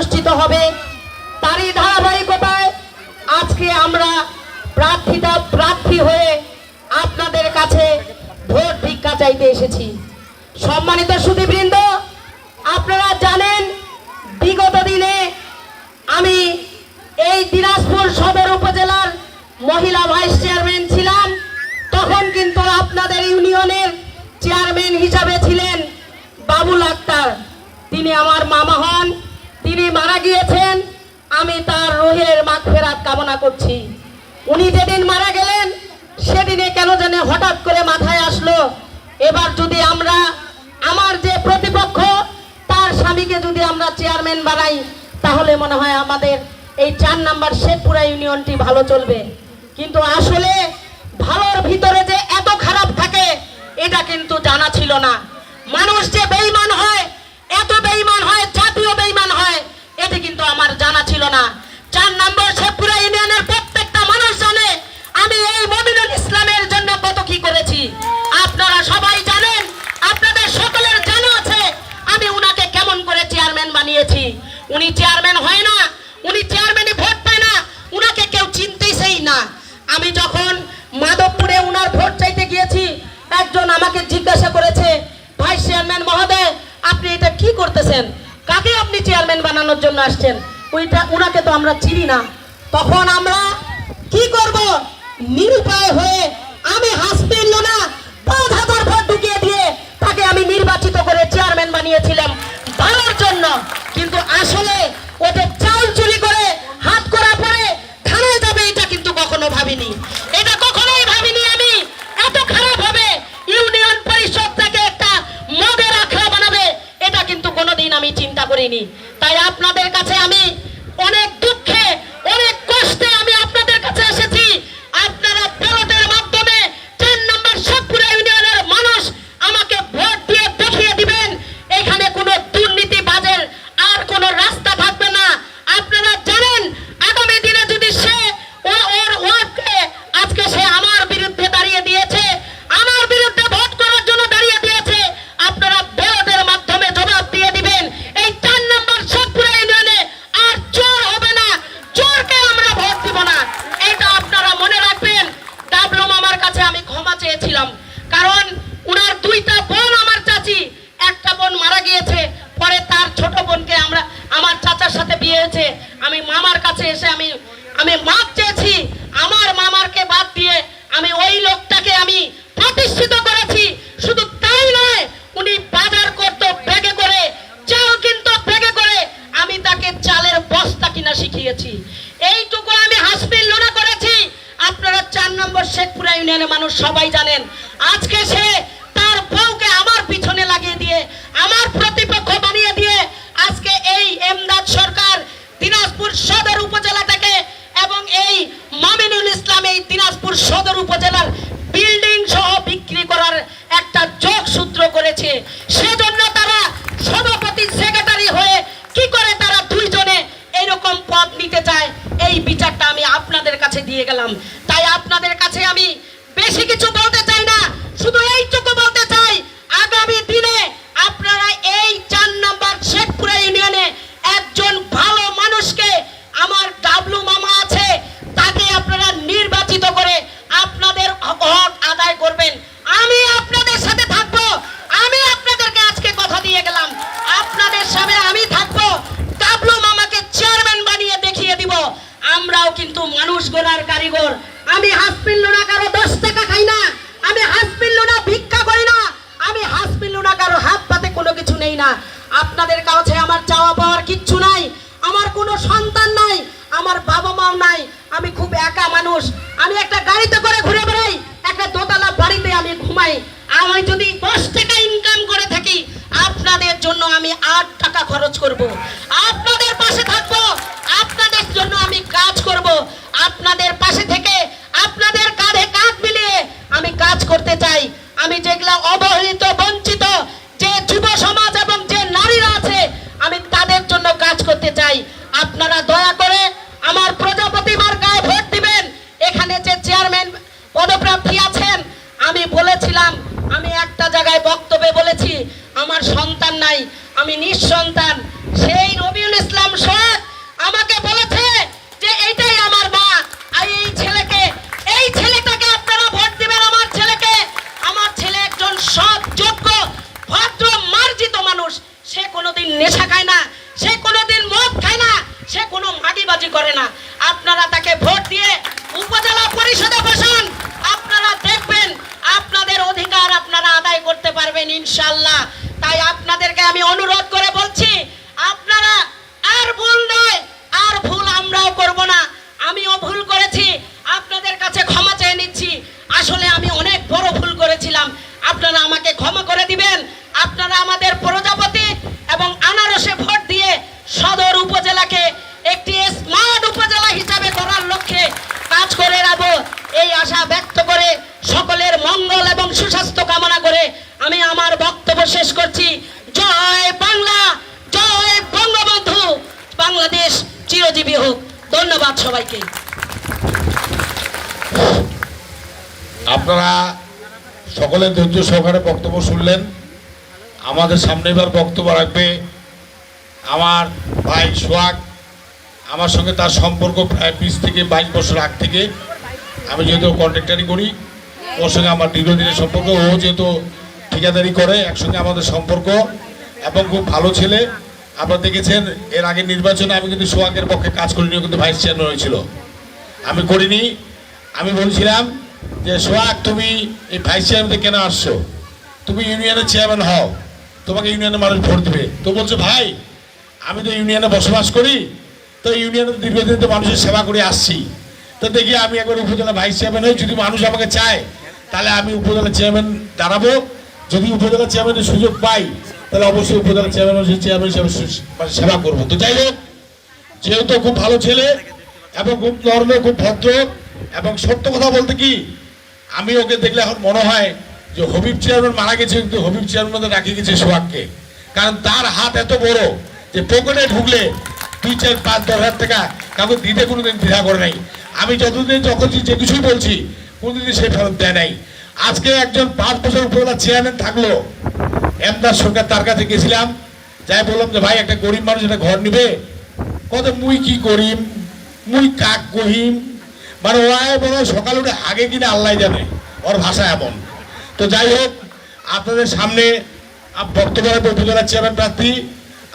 অনুষ্ঠিত হবে। তারই ধারাবাহিকতায় আজকে আমরা প্রার্থীতা প্রার্থী হয়ে আপনাদের কাছে ভোট ভিক্ষা চাইতে এসেছি। সম্মানিত সুদীবৃন্দ আপনারা জানেন, বিগত দিনে আমি এই দিনাজপুর সদর উপজেলার মহিলা ভাইস চেয়ারম্যান ছিলাম। তখন কিন্তু আপনাদের ইউনিয়নের চেয়ারম্যান হিসাবে ছিলেন বাবুল আক্তার। তিনি আমার মামা হন তিনি মারা গিয়েছেন আমি তার রোহের কামনা করছি। উনি যেদিন মারা গেলেন, সেদিনে কেন জানে হঠাৎ করে মাথায় আসলো, এবার যদি আমরা আমার যে প্রতিপক্ষ, তার স্বামীকে যদি আমরা চেয়ারম্যান বানাই, তাহলে মনে হয় আমাদের এই চার নাম্বার শেখপুরা ইউনিয়নটি ভালো চলবে। কিন্তু আসলে ভালোর ভিতরে যে এত খারাপ থাকে, এটা কিন্তু জানা ছিল না। মানুষ যে বেইমান হয় উনি চেয়ারম্যান হয় না, উনি চেয়ারম্যানে ভোট পায় না, উনাকে কেউ চিনতেই না। আমি যখন মাধবপুরে উনার ভোট চাইতে গিয়েছি, একজন আমাকে জিজ্ঞাসা করেছে, ভাইস চেয়ারম্যান মহোদয়, আপনি এটা কি করতেছেন? কাকে আপনি চেয়ারম্যান বানানোর জন্য আসছেন? ওইটা উনাকে তো আমরা চিনি না। তখন আমরা কি করব? নিরুপায় হয়ে আমি হাসতে হাসপিল না, পাঁচ হাজার ভোট ঢুকিয়ে দিয়ে তাকে আমি নির্বাচিত করে চেয়ারম্যান বানিয়েছিলাম। ভালোর জন্য। কিন্তু আসলে ওদের চাল চুরি করে হাত করা পরে থানায় যাবে, এটা কিন্তু কখনো ভাবিনি। এটা কখনোই ভাবিনি আমি। এত খারাপ হবে, ইউনিয়ন পরিষদ থেকে একটা মদের আখড়া বানাবে, এটা কিন্তু কোনোদিন আমি চিন্তা করিনি। তাই আপনাদের কাছে আমি হয়েছে আমি মামার কাছে এসে আমি আমি মাপ চেয়েছি, আমার মামারকে বাদ দিয়ে আমি ওই লোকটাকে আমি প্রতিষ্ঠিত করেছি। শুধু তাই নয়, উনি বাজার করতো ব্যাগে করে, চাল কিনতো ব্যাগে করে, আমি তাকে চালের বস্তা কিনা শিখিয়েছি। এইটুকু আমি হাসপিল লোনা করেছি। আপনারা চার নম্বর শেখপুরা ইউনিয়নের মানুষ সবাই জানেন, আজকে সে তার বউকে আমার পিছনে লাগিয়ে দিয়ে, আমার প্রতিপক্ষ বানিয়ে দিয়ে, আজকে এই এমদাদ সরকার দিনাজপুর সদর উপজেলা থেকে এবং এই মামিনুল ইসলাম এই দিনাজপুর সদর উপজেলার বিল্ডিং সহ বিক্রি করার একটা যোগ সূত্র করেছে। সেজন্য তারা সভাপতি, সেক্রেটারি হয়ে কি করে তারা দুইজনে এইরকম পদ নিতে চায়, এই বিচারটা আমি আপনাদের কাছে দিয়ে গেলাম। তাই আপনাদের কাছে আমি বেশি কিছু বলতে চাই না, শুধু এইটুকু বলতে চাই, আগামী দিনে আপনারা এই চার নাম্বার শেখপুরা ইউনিয়নে একজন ভালো মানুষকে আমার ডাবলু মামা আছে তাকে আপনারা নির্বাচিত করে আপনাদের হক আদায় করবেন আমি আপনাদের সাথে থাকব আমি আপনাদেরকে আজকে কথা দিয়ে গেলাম আপনাদের সামনে আমি থাকব ডাবলু মামাকে চেয়ারম্যান বানিয়ে দেখিয়ে দিব আমরাও কিন্তু মানুষ গোনার কারিগর। আমি হাসপিল না, কারও দশ টাকা খাই না। আমি হাসপিল না, ভিক্ষা করি না। আমি হাসপিল না, কারও হাত পাতে কোনো কিছু নেই না। আপনাদের কাছে আমার চাওয়া পাওয়ার কিচ্ছু নাই। আমার কোনো সন্তান নাই। আমার বাবা মাও নাই। আমি খুব একা মানুষ। আমি একটা গাড়িতে করে ঘুরে বেড়াই। একটা দোতলা বাড়িতে আমি ঘুমাই। আমি যদি দশ টাকা ইনকাম করে থাকি, আপনাদের জন্য আমি আট টাকা খরচ করব। আপনাদের পাশে থাকব। আপনাদের জন্য আমি কাজ করব। আপনাদের পাশে থেকে আপনাদের কাঁধে কাঁধ মিলিয়ে আমি কাজ করতে চাই। আমি যেগুলা অবহেলিত, বঞ্চিত যে যুব সমাজ এবং যে নারীরা আছে, আমি তাদের জন্য কাজ করতে চাই। আপনারা দয়া করে আমার প্রজাপতি মার্কায় ভোট দিবেন। এখানে যে চেয়ারম্যান পদপ্রার্থী আছেন, আমি বলেছিলাম, আমি একটা জায়গায় বক্তব্যে বলেছি, আমার সন্তান নাই, আমি নিঃসন্তান। সেই রবিউল ইসলাম সহ আপনারা সকলে ধৈর্য সহকারে বক্তব্য শুনলেন। আমাদের সামনে এবার বক্তব্য রাখবে আমার ভাই সোহাগ। আমার সঙ্গে তার সম্পর্ক প্রায় বিশ থেকে বাইশ বছর আগ থেকে। আমি যেহেতু কন্ট্রাক্টারি করি, ওর সঙ্গে আমার দীর্ঘদিনের সম্পর্ক, ও যেহেতু ঠিকাদারি করে, একসঙ্গে আমাদের সম্পর্ক এবং খুব ভালো ছেলে। আপনারা দেখেছেন, এর আগে নির্বাচনে আমি কিন্তু সোহাগের পক্ষে কাজ করিনি কিন্তু ভাইস চেয়ারম্যান হয়েছিল। আমি করিনি। আমি বলছিলাম যে সোহাগ, তুমি এই ভাইস চেয়ারম্যান কেন আসছো? তুমি ইউনিয়নের চেয়ারম্যান হও। তোমাকে ইউনিয়নের মানুষ ভোট দেবে। তো বলছো, ভাই, আমি তো ইউনিয়নে বসবাস করি, তো ইউনিয়নে দীর্ঘদিন তো মানুষের সেবা করে আসছি। তো দেখি আমি একবার উপজেলা ভাইস চেয়ারম্যান হই, যদি মানুষ আমাকে চায়, তাহলে আমি উপজেলা চেয়ারম্যান দাঁড়াবো। যদি উপজেলা চেয়ারম্যানের সুযোগ পাই, তাহলে অবশ্যই উপজেলা চেয়ারম্যান চেয়ারম্যান হিসাবে সেবা করব। তো যাই হোক, যেহেতু খুব ভালো ছেলে এবং খুব নর্ম, খুব ভদ্র এবং সত্য কথা বলতে কি আমি ওকে দেখলে এখন মনে হয় যে হবিব চেয়ারম্যান মারা গেছে, কিন্তু হবিব চেয়ারম্যান রাখি গেছে সোহাগকে। কারণ তার হাত এত বড় যে পকেটে ঢুকলে দুই চার পাঁচ দশ হাজার টাকা কাউকে দিতে কোনোদিন দ্বিধা করে নাই। আমি যতদিন যখন যে কিছুই বলছি, কোনোদিন সে ফেরত দেয় নাই। আজকে একজন পাঁচ বছর উপরওয়ালা চেয়ারম্যান থাকল। এমদার সরকার তার কাছে গেছিলাম। যাই বললাম যে, ভাই, একটা গরিব মানুষ একটা ঘর নিবে। কত মুই কি করিম? মুই কাক কহিম? মানে ওরাই বড় সকাল উঠে আগে কিনা আল্লাহ জানে, ওর ভাষা এমন। তো যাই হোক, আপনাদের সামনে বক্তব্য রাখবে উপজেলা চেয়ারম্যান প্রার্থী,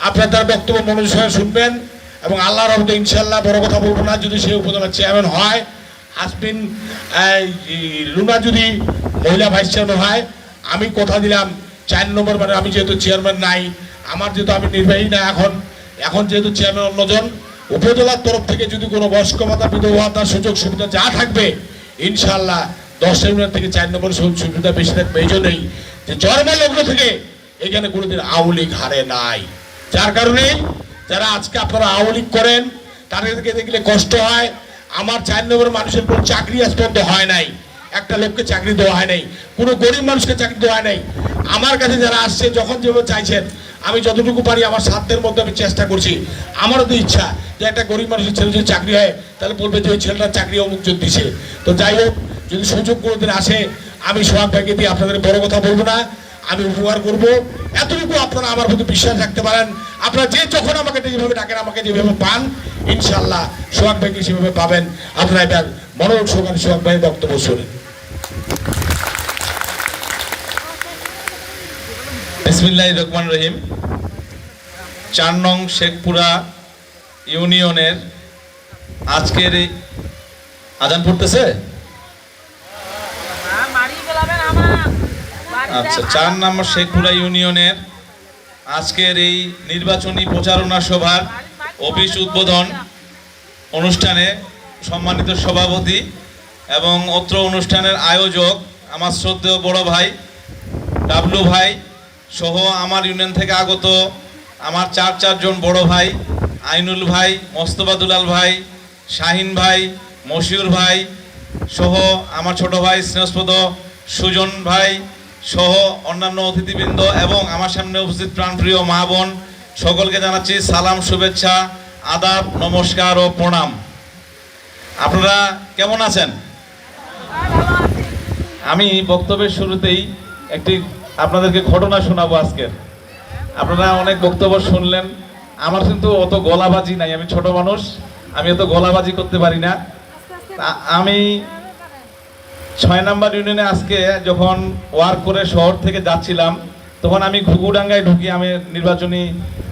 আপনার তার বক্তব্য মনোযোগ শুনবেন এবং আল্লাহর রহমতে ইনশাল্লাহ বড় কথা বলব না, যদি সে উপজেলা চেয়ারম্যান হয় আসবিন লুনা যদি মহিলা ভাইস চেয়ারম্যান হয়, আমি কথা দিলাম, চার নম্বর মানে আমি যেহেতু চেয়ারম্যান নাই, আমার যেহেতু আমি নির্বাহী না এখন এখন যেহেতু চেয়ারম্যান অন্যজন উপজেলার তরফ থেকে যদি কোনো বয়স্ক ভাতা, বিধবা ভাতার সুযোগ সুবিধা যা থাকবে ইনশাল্লাহ দশ মিনিট থেকে চার নম্বর সু- সুবিধা বেশি থাকবে, এই জন্যই যে জন্মলগ্ন থেকে এখানে কোনোদিন আওলিক হারে নাই। যার কারণে যারা আজকে আপনারা আওলিক করেন, তাদেরকে দেখলে কষ্ট হয়। আমার চার নম্বর মানুষের কোনো চাকরি আজ পর্যন্ত হয় নাই। একটা লোককে চাকরি দেওয়া হয় নাই। কোনো গরিব মানুষকে চাকরি দেওয়া হয় নাই। আমার কাছে যারা আসছে, যখন যেভাবে চাইছেন আমি যতটুকু পারি আমার সাধ্যের মধ্যে আমি চেষ্টা করছি। আমারও তো ইচ্ছা যে একটা গরিব মানুষের ছেলে যদি চাকরি হয়, তাহলে বলবে যে ওই ছেলেটার চাকরি অমুক জন দিছে। তো যাই হোক, যদি সুযোগ কোনোদিন আসে, আমি সোহাগ ভাইকে দিয়ে আপনাদের বড় কথা বলব না। আমি উপকার করব। এতটুকু আপনারা আমার প্রতি বিশ্বাস রাখতে পারেন। আপনারা যে যখন আমাকে যেভাবে ডাকেন, আমাকে যেভাবে পান ইনশাল্লাহ সোহাগ ভাইকে সেভাবে পাবেন। আপনারা এবার মনোযোগ সহকারে সোহাগ ভাইয়ের বক্তব্য শুনেন। বিসমিল্লাহ রহমান রহিম। চার নং শেখপুরা ইউনিয়নের আজকের এই আজান পড়তেছে আচ্ছা চার নম্বর শেখপুরা ইউনিয়নের আজকের এই নির্বাচনী প্রচারণা সভার অফিস উদ্বোধন অনুষ্ঠানে সম্মানিত সভাপতি এবং অত্র অনুষ্ঠানের আয়োজক আমার শ্রদ্ধেয় বড় ভাই, ডাবলু ভাই সহ আমার ইউনিয়ন থেকে আগত আমার চার চারজন বড় ভাই, আইনুল ভাই মোস্তফা দুলাল ভাই, শাহিন ভাই, মশিউর ভাই সহ আমার ছোট ভাই স্নেহস্পদ সুজন ভাই সহ অন্যান্য অতিথিবৃন্দ এবং আমার সামনে উপস্থিত প্রাণপ্রিয় মা বোন, সকলকে জানাচ্ছি সালাম, শুভেচ্ছা, আদাব, নমস্কার ও প্রণাম। আপনারা কেমন আছেন? আমি বক্তব্যের শুরুতেই একটি আপনাদেরকে ঘটনা শোনাবো আজকের আপনারা অনেক বক্তব্য শুনলেন। আমার কিন্তু অত গলাবাজি নাই, আমি ছোট মানুষ, আমি অত গলাবাজি করতে পারি না। আমি ছয় নাম্বার ইউনিয়নে আজকে যখন ওয়ার্ক করে শহর থেকে যাচ্ছিলাম, তখন আমি ঘুঘুডাঙ্গায় ঢুকি আমি নির্বাচনী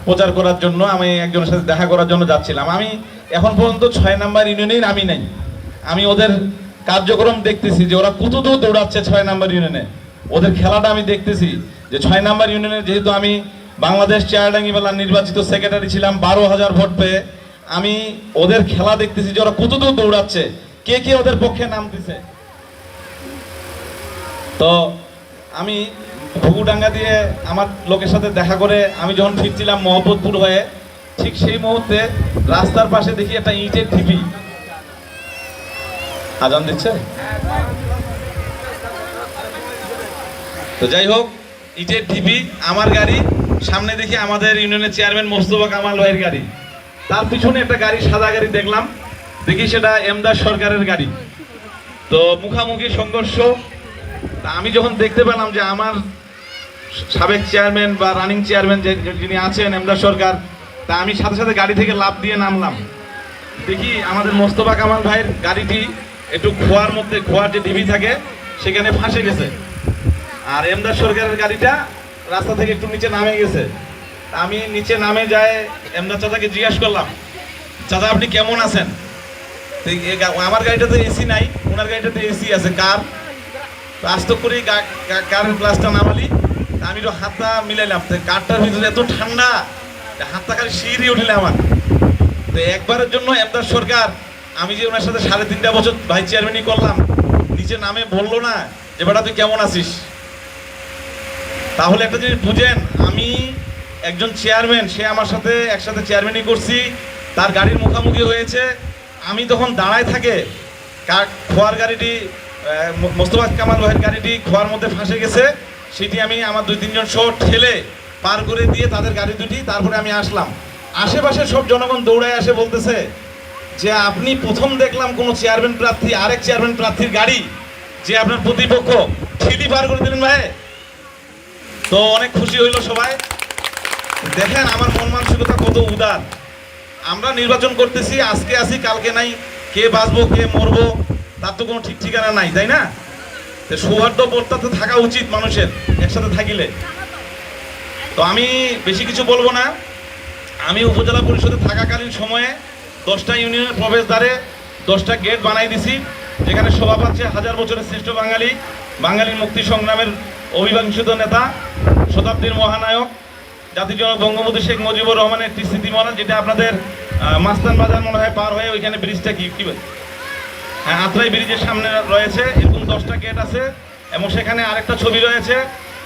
প্রচার করার জন্য, আমি একজনের সাথে দেখা করার জন্য যাচ্ছিলাম। আমি এখন পর্যন্ত ছয় নাম্বার ইউনিয়নেই নামি নাই। আমি ওদের কার্যক্রম দেখতেছি যে ওরা কত দূর দৌড়াচ্ছে ছয় নাম্বার ইউনিয়নে। ওদের খেলাটা আমি দেখতেছি যে ছয় নাম্বার ইউনিয়নে যেহেতু আমি বাংলাদেশ চেয়ারডাঙ্গি মেলার নির্বাচিত সেক্রেটারি ছিলাম, বারো হাজার ভোট পেয়ে, আমি ওদের খেলা দেখতেছি যে ওরা কত দূর দৌড়াচ্ছে, কে কে ওদের পক্ষে নাম দিছে। তো আমি ঘুঘুডাঙ্গা দিয়ে আমার লোকের সাথে দেখা করে আমি যখন ফিরছিলাম মোহাম্মদপুর হয়ে, ঠিক সেই মুহূর্তে রাস্তার পাশে দেখি একটা ইটের ঢিপি আজান দিচ্ছে? তো যাই হোক, ইটের ঢিপি আমার গাড়ি, সামনে দেখি আমাদের ইউনিয়নের চেয়ারম্যান মোস্তফা কামাল ভাইয়ের গাড়ি। তার পিছনে একটা গাড়ি, সাদা গাড়ি দেখলাম। দেখি সেটা এমদাদ সরকারের গাড়ি। তো মুখামুখি সংঘর্ষ। আমি যখন দেখতে পেলাম যে আমার সাবেক চেয়ারম্যান বা রানিং চেয়ারম্যান যে যিনি আছেন, এমদাদ সরকার, তা আমি সাথে সাথে গাড়ি থেকে লাভ দিয়ে নামলাম। দেখি আমাদের মোস্তফা কামাল ভাইয়ের গাড়িটি একটু খোয়ার মধ্যে, খোয়ার যে ডিবি থাকে, সেখানে ফাঁসে গেছে। আর এমদাদ সরকারের গাড়িটা রাস্তা থেকে একটু নিচে নামে গেছে। আমি নিচে নামে যায় এমদাদ চাচাকে জিজ্ঞাসা করলাম, চাচা, আপনি কেমন আছেন? আমার গাড়িটাতে এসি নাই, ওনার গাড়িটাতে এসি আছে, কার? আস্তে করে কারের গ্লাসটা নামালি। আমি তো হাতটা মিলাইলাম কারটার ভিতরে এত ঠান্ডা হাতটা খালি সিঁড়ি উঠিলে আমার। তো একবারের জন্য এমদার সরকার, আমি যে ওনার সাথে সাড়ে তিনটা বছর ভাই চেয়ারম্যানই করলাম, নিচে নামে বলল না যে, বেটা, তুই কেমন আছিস? তাহলে একটা জিনিস বুঝেন, আমি একজন চেয়ারম্যান সে আমার সাথে একসাথে চেয়ারম্যানই করছি, তার গাড়ির মুখোমুখি হয়েছে, আমি তখন দাঁড়ায় থাকে খোয়ার গাড়িটি মোস্তফা কামাল ভাইয়ের গাড়িটি খোয়ার মধ্যে ফাঁসে গেছে, সেটি আমি আমার দুই তিনজন শো ঠেলে পার করে দিয়ে তাদের গাড়ি দুটি, তারপরে আমি আসলাম। আশেপাশে সব জনগণ দৌড়ায় আসে, বলতেছে যে আপনি প্রথম দেখলাম কোনো চেয়ারম্যান প্রার্থী, আরেক চেয়ারম্যান প্রার্থীর গাড়ি, যে আপনার প্রতিপক্ষ, ঠিলি পার করে দিলেন ভাই। তো অনেক খুশি হইল সবাই। দেখেন আমার মন মানসিকতা কত উদার। আমরা নির্বাচন করতেছি, আজকে আসি কালকে নাই, কে বাঁচবো, কে মরবো, তার তো কোনো ঠিক ঠিকানা নাই, তাই না? তো সৌহার্দ্যবোধটা তো থাকা উচিত মানুষের, একসাথে থাকিলে। তো আমি বেশি কিছু বলব না। আমি উপজেলা পরিষদে থাকাকালীন সময়ে দশটা ইউনিয়নের প্রবেশদ্বারে দশটা গেট বানাই দিছি, যেখানে শোভা পাচ্ছে হাজার বছরের শ্রেষ্ঠ বাঙালি বাঙালির মুক্তি সংগ্রামের অভিবাঞ্ছিত নেতা, শতাব্দীর মহানায়ক, জাতির জনক বঙ্গবন্ধু শেখ মুজিবুর রহমানের একটি স্মৃতিমালা যেটা আপনাদের মাস্তান বাজার মনে হয় পার হয়ে ওইখানে ব্রিজটা কি কি? হ্যাঁ আত্রাই ব্রিজের সামনে রয়েছে, এরকম দশটা গেট আছে, এবং সেখানে আরেকটা ছবি রয়েছে,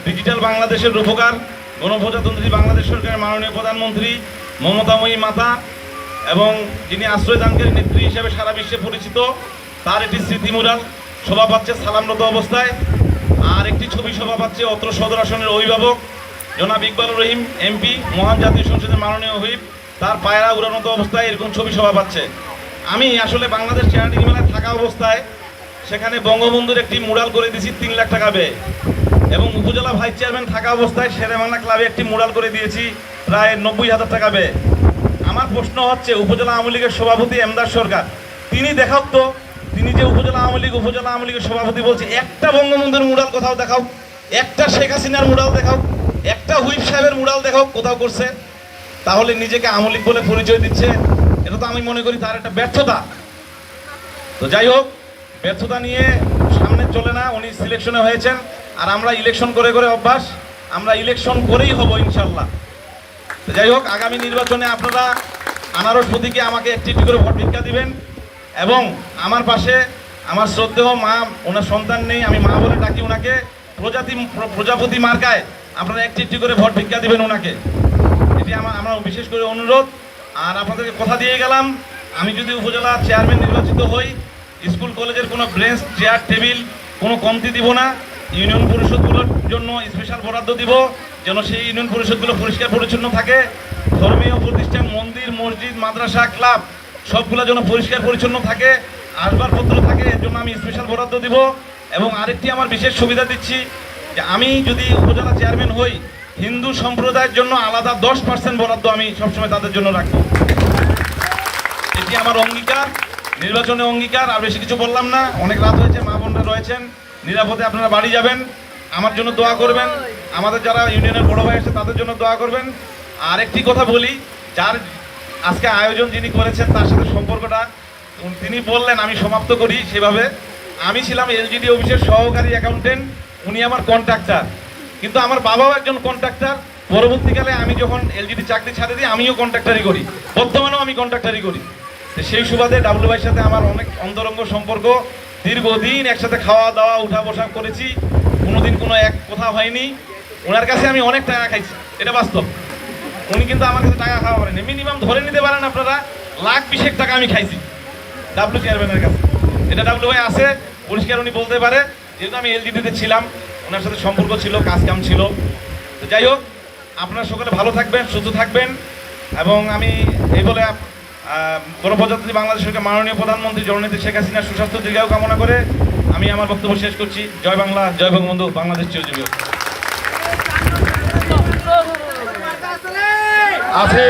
ডিজিটাল বাংলাদেশের রূপকার, গণপ্রজাতন্ত্রী বাংলাদেশ সরকারের মাননীয় প্রধানমন্ত্রী মমতাময়ী মাতা, এবং যিনি আশ্রয়দানকারী নেত্রী হিসেবে সারা বিশ্বে পরিচিত, তার একটি স্মৃতি মুরাল শোভা পাচ্ছে সালামরত অবস্থায় আর একটি ছবি শোভা পাচ্ছে অত্র সদর আসনের অভিভাবক, জনাব ইকবালুর রহিম, এমপি, মহান জাতীয় সংসদের মাননীয় হুইপ, তার পায়রা উড়ানত অবস্থায় এরকম ছবি শোভা পাচ্ছে। আমি আসলে বাংলাদেশ চ্যারিটি মেলায় থাকা অবস্থায় সেখানে বঙ্গবন্ধুর একটি মুরাল করে দিয়েছি তিন লাখ টাকা ব্যয়। এবং উপজেলা ভাইস চেয়ারম্যান থাকা অবস্থায় শেরেবাংলা ক্লাবে একটি মুরাল করে দিয়েছি প্রায় নব্বই হাজার টাকা ব্যয়। আমার প্রশ্ন হচ্ছে, উপজেলা আওয়ামী লীগের সভাপতি এমদার সরকার, তিনি দেখাও তো তিনি যে উপজেলা আওয়ামী লীগ, উপজেলা আওয়ামী লীগের সভাপতি বলছে, একটা বঙ্গবন্ধুর মুরাল কোথাও দেখাও, একটা শেখ হাসিনার মুরাল দেখাও, একটা হুইপ সাহেবের মুরাল দেখাও কোথাও করছে, তাহলে নিজেকে আওয়ামী লীগ বলে পরিচয় দিচ্ছে, এটা তো আমি মনে করি তার একটা ব্যর্থতা। তো যাই হোক, ব্যর্থতা নিয়ে সামনে চলে না, উনি সিলেকশনে হয়েছেন, আর আমরা ইলেকশন করে করে অভ্যাস, আমরা ইলেকশন করেই হব ইনশাল্লাহ। যাই হোক, আগামী নির্বাচনে আপনারা আনারস প্রতীকে আমাকে একটি একটি করে ভোট ভিক্ষা দিবেন। এবং আমার পাশে আমার শ্রদ্ধেয় মা, ওনার সন্তান নেই, আমি মা বলে ডাকি ওনাকে। প্রজাতি, প্রজাপতি মার্কায় আপনারা একটি একটি করে ভোট ভিক্ষা দেবেন ওনাকে। এটি আমার, আমরা বিশেষ করে অনুরোধ। আর আপনাদেরকে কথা দিয়ে গেলাম, আমি যদি উপজেলা চেয়ারম্যান নির্বাচিত হই, স্কুল, কলেজের কোনো ব্রেঞ্চ, চেয়ার, টেবিল, কোনো কমতি দিব না। ইউনিয়ন পরিষদগুলোর জন্য স্পেশাল বরাদ্দ দিব, যেন সেই ইউনিয়ন পরিষদগুলো পরিষ্কার পরিচ্ছন্ন থাকে। ধর্মীয় প্রতিষ্ঠান, মন্দির, মসজিদ, মাদ্রাসা, ক্লাব সবগুলো যেন পরিষ্কার পরিচ্ছন্ন থাকে, আসবাবপত্র থাকে, এর জন্য আমি স্পেশাল বরাদ্দ দিব। এবং আরেকটি আমার বিশেষ সুবিধা দিচ্ছি, যে আমি যদি উপজেলা চেয়ারম্যান হই, হিন্দু সম্প্রদায়ের জন্য আলাদা দশ পার্সেন্ট বরাদ্দ আমি সবসময় তাদের জন্য রাখব। এটি আমার অঙ্গীকার, নির্বাচনে অঙ্গীকার, আর বেশি কিছু বললাম না। অনেক রাত হয়েছে, মা বোনরা রয়েছেন, নিরাপদে আপনারা বাড়ি যাবেন, আমার জন্য দোয়া করবেন। আমাদের যারা ইউনিয়নের বড় ভাই আছে, তাদের জন্য দোয়া করবেন। আর একটি কথা বলি, যার আজকে আয়োজন যিনি করেছেন, তার সাথে সম্পর্কটা তিনি বললেন, আমি সমাপ্ত করি সেভাবে। আমি ছিলাম এলজিডি অফিসের সহকারী অ্যাকাউন্টেন্ট উনি আমার কন্ট্রাক্টার কিন্তু আমার বাবাও একজন কন্ট্রাক্টার পরবর্তীকালে আমি যখন এলজিডি চাকরি ছাড়ে দিই, আমিও কন্ট্রাক্টারি করি। বর্তমানেও আমি কন্ট্রাক্টারি করি। সেই সুবাদে ডাব্লু ভাইয়ের সাথে আমার অনেক অন্তরঙ্গ সম্পর্ক। দীর্ঘদিন একসাথে খাওয়া দাওয়া উঠা বসা করেছি। কোনোদিন কোনো এক কথা হয়নি। ওনার কাছে আমি অনেক টাকা খাইছি। এটা বাস্তব। উনি কিন্তু আমার কাছে টাকা খাওয়া পারেনি মিনিমাম ধরে নিতে পারেন আপনারা, লাখ বিশেক টাকা আমি খাইছি। ডাব্লু চেয়ারম্যানের কাছে। এটা ডাব্লু ভাই আছে, পরিষ্কার উনি বলতে পারে। যেহেতু আমি এলজিডিতে ছিলাম, ওনার সাথে সম্পর্ক ছিল, কাজ কাম ছিল। তো যাই হোক, আপনারা সকলে ভালো থাকবেন, সুস্থ থাকবেন। এবং আমি এই বলে গণপ্রজাতন্ত্রী বাংলাদেশের মাননীয় প্রধানমন্ত্রী জননেত্রী শেখ হাসিনার সুস্বাস্থ্য দীর্ঘায়ু কামনা করে আমি আমার বক্তব্য শেষ করছি। জয় বাংলা, জয় বঙ্গবন্ধু, বাংলাদেশ চিরজীবী আছে